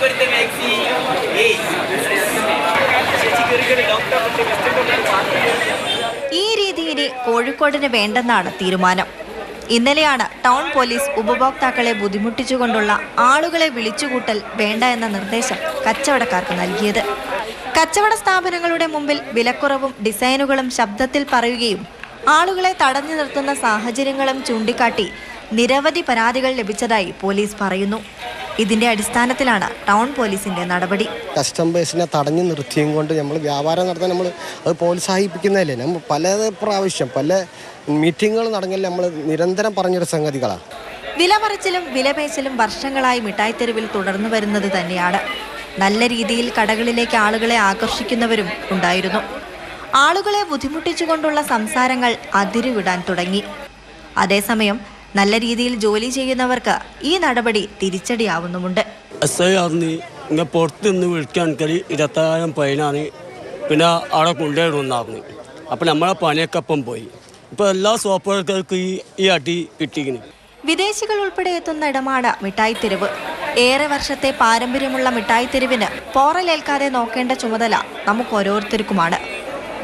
കൊടുത്ത ഈ രീതി ഇനി കോഴിക്കോടിന് വേണ്ടെന്നാണ് തീരുമാനം. ഇന്നലെയാണ് ടൗൺ പോലീസ് ഉപഭോക്താക്കളെ ബുദ്ധിമുട്ടിച്ചുകൊണ്ടുള്ള ആളുകളെ വിളിച്ചുകൂട്ടൽ വേണ്ട എന്ന നിർദ്ദേശം കച്ചവടക്കാർക്ക് നൽകിയത്. കച്ചവട സ്ഥാപനങ്ങളുടെ മുമ്പിൽ വിലക്കുറവും ഡിസൈനുകളും ശബ്ദത്തിൽ പറയുകയും ആളുകളെ തടഞ്ഞു നിർത്തുന്ന സാഹചര്യങ്ങളും ചൂണ്ടിക്കാട്ടി നിരവധി പരാതികൾ ലഭിച്ചതായി പോലീസ് പറയുന്നു. ഇതിന്റെ അടിസ്ഥാനത്തിലാണ് ടൗൺ പോലീസിന്റെ നടപടി. കസ്റ്റമേഴ്സിനെ തടഞ്ഞു നിർത്തിയും കൊണ്ട് നമ്മൾ വ്യാപാരം നടത്താൻ നമ്മൾ അത് പ്രോത്സാഹിപ്പിക്കുന്നതല്ലേ നമ്മൾ പല പ്രാവശ്യം പല മീറ്റിങ്ങുകൾ നടങ്ങിയാൽ നമ്മൾ നിരന്തരം പറഞ്ഞൊരു സംഗതികളാണ്. വിലമറിച്ചിലും വിലപേശലും വർഷങ്ങളായി മിഠായിത്തെരുവിൽ തുടർന്നു വരുന്നത് തന്നെയാണ്. നല്ല രീതിയിൽ കടകളിലേക്ക് ആളുകളെ ആകർഷിക്കുന്നവരും ഉണ്ടായിരുന്നു. ആളുകളെ ബുദ്ധിമുട്ടിച്ചുകൊണ്ടുള്ള സംസാരങ്ങൾ അതിരുവിടാൻ തുടങ്ങി. അതേസമയം നല്ല രീതിയിൽ ജോലി ചെയ്യുന്നവർക്ക് ഈ നടപടി തിരിച്ചടിയാവുന്നുമുണ്ട്. എസ് ഐ അറിഞ്ഞ് ഇങ്ങനെ പുറത്ത് നിന്ന് വിളിക്കുകയാണെങ്കിൽ ഇരുപത്തായിരം പൈനാണ് പിന്നെ അവിടെ കൊണ്ടുപോയിടുമെന്ന് അപ്പം നമ്മളെ പണിയൊക്കെ പോയി. ഇപ്പോൾ എല്ലാ സോപ്പുകൾക്കും ഈ ഈ അടി കിട്ടിയിരുന്നു വിദേശികൾ ഉൾപ്പെടെ എത്തുന്ന ഇടമാണ് മിഠായിത്തെരുവ്. ഏറെ വർഷത്തെ പാരമ്പര്യമുള്ള മിഠായിത്തെരുവിന് പോറലേൽക്കാതെ നോക്കേണ്ട ചുമതല നമുക്ക് ഓരോരുത്തർക്കുമാണ്.